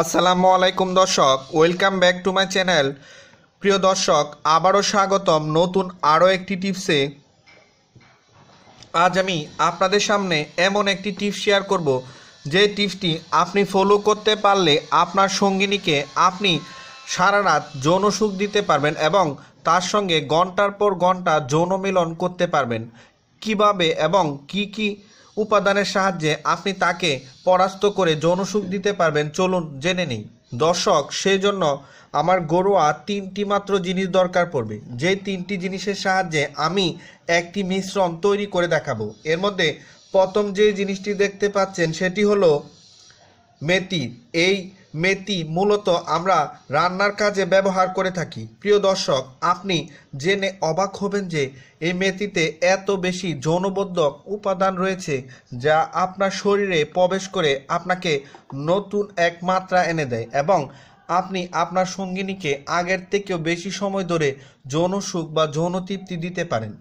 আসসালামু আলাইকুম দর্শক, welcome back to my channel. প্রিয় দর্শক, আবারও স্বাগতম নতুন আরও একটি টিপসে। আজ আমি আপনাদের সামনে এমন একটি টিপস শেয়ার করব, যে টিপসটি আপনি ফলো করতে পারলে আপনার সঙ্গিনীকে আপনি সারা রাত যৌন সুখ দিতে পারবেন এবং তার সঙ্গে ঘণ্টার পর ঘণ্টা যৌন মিলন করতে পারবেন। কীভাবে এবং কি কি উপাদানের সাহায্যে আপনি তাকে পরাস্ত করে যৌনসুখ দিতে পারবেন। চলুন জেনে নিই। দর্শক সেই জন্য আমার গরুয়া তিনটি মাত্র জিনিস দরকার পড়বে। যে তিনটি জিনিসের সাহায্যে আমি একটি মিশ্রণ তৈরি করে দেখাবো। এর মধ্যে প্রথম যে জিনিসটি দেখতে পাচ্ছেন সেটি হলো মেথি এই মেথি মূলত আমরা রান্নার কাজে ব্যবহার করে থাকি। প্রিয় দর্শক, আপনি জেনে অবাক হবেন যে এই মেথিতে এত বেশি যৌনবদ্ধক উপাদান রয়েছে যা আপনার শরীরে প্রবেশ করে আপনাকে নতুন এক মাত্রা এনে দেয় এবং আপনি আপনার সঙ্গিনীকে আগের থেকেও বেশি সময় ধরে যৌন সুখ বা যৌন তৃপ্তি দিতে পারেন।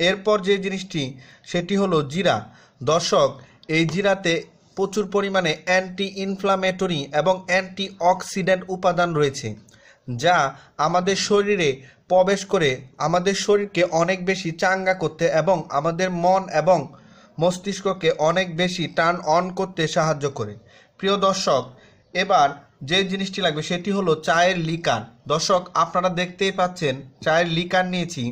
এরপর যে জিনিসটি, সেটি হলো জিরা। দর্শক, এই জিরাতে প্রচুর পরিমাণে অ্যান্টি ইনফ্লামেটরি এবং অ্যান্টি অক্সিডেন্ট উপাদান রয়েছে, যা আমাদের শরীরে প্রবেশ করে আমাদের শরীরকে অনেক বেশি চাঙ্গা করতে এবং আমাদের মন এবং মস্তিষ্ককে অনেক বেশি টার্ন অন করতে সাহায্য করে। প্রিয় দর্শক, এবার যে জিনিসটি লাগবে সেটি হলো চায়ের লিকার। দর্শক, আপনারা দেখতেই পাচ্ছেন, চায়ের লিকার নিয়েছি।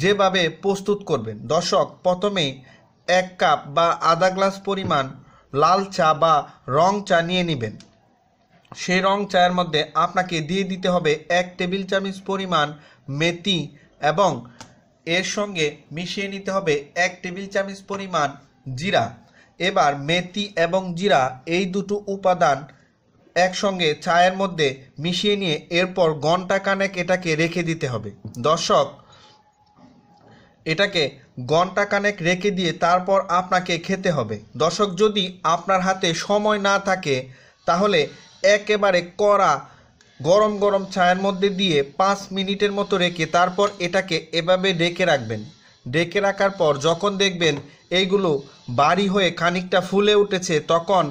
যেভাবে প্রস্তুত করবেন। দর্শক প্রথমে এক কাপ বা আধা গ্লাস পরিমাণ লাল চা বা রং চা নিয়ে নেবেন। সেই রং চায়ের মধ্যে আপনাকে দিয়ে দিতে হবে এক টেবিল চামচ পরিমাণ মেথি এবং এর সঙ্গে মিশিয়ে নিতে হবে এক টেবিল চামচ পরিমাণ জিরা। এবার মেথি এবং জিরা এই দুটো উপাদান একসঙ্গে চায়ের মধ্যে মিশিয়ে নিয়ে এরপর ঘণ্টা কানেক এটাকে রেখে দিতে হবে। দর্শক এটাকে ঘণ্টা কানেক রেখে দিয়ে তারপর আপনাকে খেতে হবে। দর্শক, যদি আপনার হাতে সময় না থাকে, তাহলে একেবারে কড়া গরম গরম ছায়ের মধ্যে দিয়ে পাঁচ মিনিটের মতো রেখে তারপর এটাকে এভাবে ডেকে রাখবেন। ডেকে রাখার পর যখন দেখবেন এইগুলো বাড়ি হয়ে খানিকটা ফুলে উঠেছে, তখন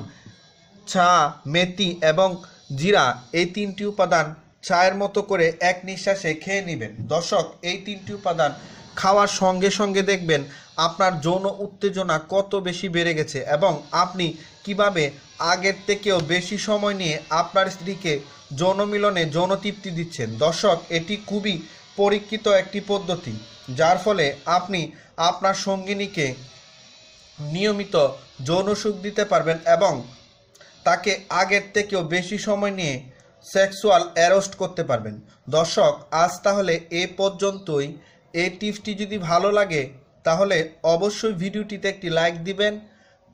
চা, মেথি এবং জিরা এই তিনটি উপাদান চায়ের মতো করে এক নিঃশ্বাসে খেয়ে নেবেন। দর্শক, এই তিনটি উপাদান খাওয়ার সঙ্গে সঙ্গে দেখবেন আপনার যৌন উত্তেজনা কত বেশি বেড়ে গেছে এবং আপনি কীভাবে আগের থেকেও বেশি সময় নিয়ে আপনার স্ত্রীকে যৌন মিলনে যৌন তৃপ্তি দিচ্ছেন? দর্শক, এটি খুবই পরীক্ষিত একটি পদ্ধতি, যার ফলে আপনি আপনার সঙ্গিনীকে নিয়মিত যৌন সুখ দিতে পারবেন এবং তাকে আগের থেকেও বেশি সময় নিয়ে সেক্সুয়াল অ্যারোস্ট করতে পারবেন। দর্শক, আজ তাহলে এ পর্যন্তই। এই টিপসটি যদি ভালো লাগে, তাহলে অবশ্যই ভিডিওটিতে একটি লাইক দিবেন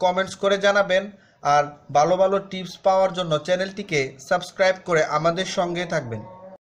কমেন্টস করে জানাবেন, আর ভালো ভালো টিপস পাওয়ার জন্য চ্যানেলটিকে সাবস্ক্রাইব করে আমাদের সঙ্গে থাকবেন।